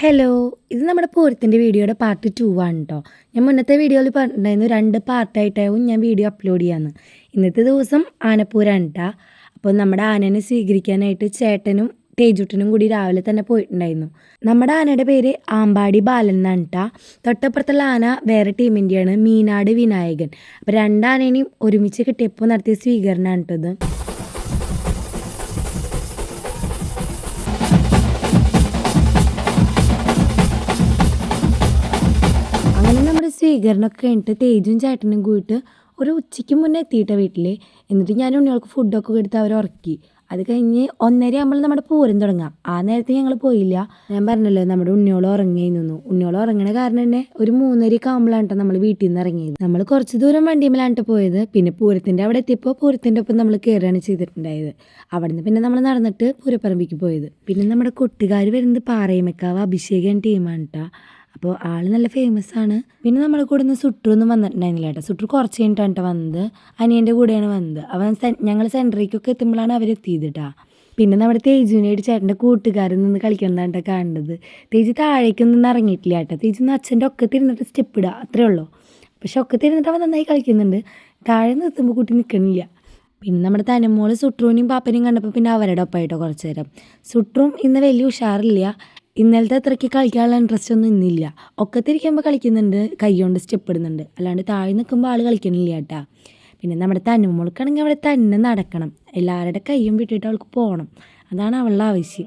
Hello ഇത് നമ്മുടെ പൂരത്തിന്റെ വീഡിയോയുടെ പാർട്ട് ടു ആണ് കേട്ടോ ഞാൻ മുന്നത്തെ വീഡിയോയിൽ പറഞ്ഞിട്ടുണ്ടായിരുന്നു രണ്ട് പാർട്ടായിട്ടാവും ഞാൻ വീഡിയോ അപ്ലോഡ് ചെയ്യാമെന്ന് ഇന്നത്തെ ദിവസം ആനപ്പൂരാണ് കേട്ടോ അപ്പോൾ നമ്മുടെ ആനനെ സ്വീകരിക്കാനായിട്ട് ചേട്ടനും തേജുട്ടനും കൂടി രാവിലെ തന്നെ പോയിട്ടുണ്ടായിരുന്നു. നമ്മുടെ ആനയുടെ പേര് ആമ്പാടി ബാലൻ എന്നാണ് കേട്ടോ തൊട്ടപ്പുറത്തുള്ള ആന വേറെ ടീമിന്റെയാണ് മീനാട് വിനായകൻ. അപ്പോൾ രണ്ടാനേനെയും ഒരുമിച്ച് കിട്ടിയപ്പോൾ നടത്തിയ സ്വീകരണമാണ് കേട്ടോ സ്വീകരണമൊക്കെ കഴിഞ്ഞിട്ട് തേജും ചേട്ടനും കൂടിയിട്ട് ഒരു ഉച്ചയ്ക്ക് മുന്നേ എത്തിയിട്ട വീട്ടിൽ എന്നിട്ട് ഞാൻ ഉണ്ണികൾക്ക് ഫുഡൊക്കെ കൊടുത്ത് അവർ ഉറക്കി. അത് കഴിഞ്ഞ് ഒന്നര ആകുമ്പോൾ നമ്മുടെ പൂരം തുടങ്ങാം. ആ നേരത്തെ ഞങ്ങൾ പോയില്ല. ഞാൻ പറഞ്ഞല്ലോ നമ്മുടെ ഉണ്ണിയോളം നിന്നു. ഉണ്ണിയോളം ഉറങ്ങണ കാരണം തന്നെ ഒരു മൂന്നരയൊക്കെ ആകുമ്പോഴാണ് നമ്മൾ വീട്ടിൽ നിന്ന് ഇറങ്ങിയത്. നമ്മൾ കുറച്ച് ദൂരം വണ്ടിയുമ്പോഴാണ് പോയത്. പിന്നെ പൂരത്തിന്റെ അവിടെ എത്തിയപ്പോൾ പൂരത്തിന്റെ ഒപ്പം നമ്മൾ കയറുകയാണ് ചെയ്തിട്ടുണ്ടായത്. അവിടെ നിന്ന് പിന്നെ നമ്മൾ നടന്നിട്ട് പൂരപ്പറമ്പിക്ക് പോയത്. പിന്നെ നമ്മുടെ കൂട്ടുകാർ വരുന്നത് പാറയമക്കാവ് അഭിഷേകൻ ടീമാണ് കേട്ടോ അപ്പോൾ ആൾ നല്ല ഫേമസ് ആണ്. പിന്നെ നമ്മുടെ കൂടെ നിന്ന് സുട്ടൊന്നും വന്നിട്ടുണ്ടായിരുന്നില്ല കേട്ടോ. സുട്ടു കുറച്ച് കഴിഞ്ഞിട്ടാണ് കേട്ടോ വന്നത്. അനിയന്റെ കൂടെയാണ് വന്നത്. അവൻ ഞങ്ങൾ സെന്ററിക്കൊക്കെ എത്തുമ്പോഴാണ് അവരെത്തിയത് കേട്ടോ. പിന്നെ നമ്മുടെ തേജുവിനായിട്ട് ചേട്ടന്റെ കൂട്ടുകാരൻ നിന്ന് കളിക്കുന്നതാണ് കേട്ടോ കാണുന്നത് താഴേക്ക് നിന്ന് ഇറങ്ങിയിട്ടില്ല കേട്ടോ. തേജ് ഒന്ന് അച്ഛന്റെ ഒക്കെ തിരുന്നിട്ട് സ്റ്റെപ്പ് ഇടുക അത്രേ ഉള്ളൂ. പക്ഷെ ഒക്കെ തിരുന്നിട്ട് അവൻ നന്നായി കളിക്കുന്നുണ്ട്. താഴെ നിർത്തുമ്പോൾ കുട്ടി നിൽക്കണില്ല പിന്നെ നമ്മുടെ തനമോൾ സുട്രൂനെയും പാപ്പനെയും കണ്ടപ്പോൾ പിന്നെ അവരുടെ ഒപ്പമായിട്ടോ കുറച്ച് നേരം. സുട്രും ഇന്ന് വലിയ ഉഷാറില്ല. ഇന്നലത്തെ അത്രയ്ക്ക് കളിക്കാനുള്ള ഇൻട്രസ്റ്റ് ഒന്നും ഇന്നില്ല. ഒക്കത്തിരിക്കുമ്പോൾ കളിക്കുന്നുണ്ട്. കൈ കൊണ്ട് സ്റ്റെപ്പ് ഇടുന്നുണ്ട്. അല്ലാണ്ട് താഴെ നിൽക്കുമ്പോൾ ആൾ കളിക്കണില്ല കേട്ടാ. പിന്നെ നമ്മുടെ തന്നെ തന്നുമോൾക്കാണെങ്കിൽ അവിടെ തന്നെ നടക്കണം. എല്ലാവരുടെ കൈയും വിട്ടിട്ട് അവൾക്ക് പോകണം അതാണ് അവളുടെ ആവശ്യം.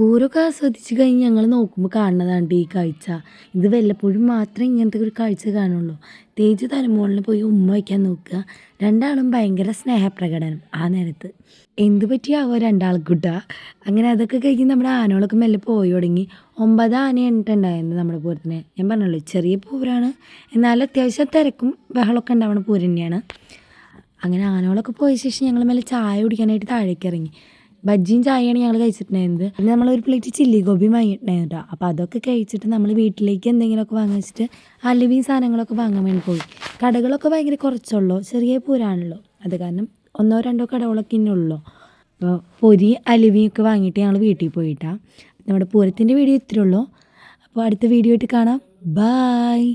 പൂരമൊക്കെ ആസ്വദിച്ച് കഴിഞ്ഞ് ഞങ്ങൾ നോക്കുമ്പോൾ കാണുന്നതാണ് ഈ കാഴ്ച. ഇത് വല്ലപ്പോഴും മാത്രമേ ഇങ്ങനത്തെ ഒരു കാഴ്ച കാണുള്ളൂ. തേജ് തലമുകളിൽ പോയി ഉമ്മ വയ്ക്കാൻ നോക്കുക. രണ്ടാളും ഭയങ്കര സ്നേഹപ്രകടനം ആ നേരത്ത്. എന്ത് പറ്റിയാവോ രണ്ടാൾക്കുട്ട. അങ്ങനെ അതൊക്കെ കഴിഞ്ഞ് നമ്മുടെ ആനകളൊക്കെ മെല്ലെ പോയി തുടങ്ങി. ഒമ്പത് ആന എണ്ണിട്ടുണ്ടായിരുന്നു നമ്മുടെ പൂരത്തിന്. ഞാൻ പറഞ്ഞല്ലോ ചെറിയ പൂരാണ്. എന്നാലും അത്യാവശ്യം തിരക്കും ബഹളമൊക്കെ ഉണ്ടാവുന്ന പൂരം തന്നെയാണ്. അങ്ങനെ ആനകളൊക്കെ പോയ ശേഷം ഞങ്ങൾ മെല്ലെ ചായ കുടിക്കാനായിട്ട് താഴേക്ക് ഇറങ്ങി. ബജ്ജിയും ചായയാണ് ഞങ്ങൾ കഴിച്ചിട്ടുണ്ടായിരുന്നത്. പിന്നെ നമ്മൾ ഒരു പ്ലേറ്റ് ചില്ലി ഗോബി വാങ്ങിയിട്ടുണ്ടായിരുന്നു കേട്ടോ അപ്പോൾ അതൊക്കെ കഴിച്ചിട്ട് നമ്മൾ വീട്ടിലേക്ക് എന്തെങ്കിലുമൊക്കെ വാങ്ങിച്ചിട്ട് അലുവയും സാധനങ്ങളൊക്കെ വാങ്ങാൻ വേണ്ടി പോയി. കടകളൊക്കെ ഭയങ്കര കുറച്ചുള്ളൂ. ചെറിയ പൂരാണല്ലോ. അത് കാരണം ഒന്നോ രണ്ടോ കടകളൊക്കെ ഇന്നെ ഉള്ളൂ. അപ്പോൾ പൊരി അലുവിയൊക്കെ വാങ്ങിയിട്ട് ഞങ്ങൾ വീട്ടിൽ പോയിട്ടാണ് നമ്മുടെ പൂരത്തിന്റെ വീഡിയോ ഇത്രയുള്ളൂ അപ്പോൾ അടുത്ത വീഡിയോ ആയിട്ട് കാണാം. ബായ്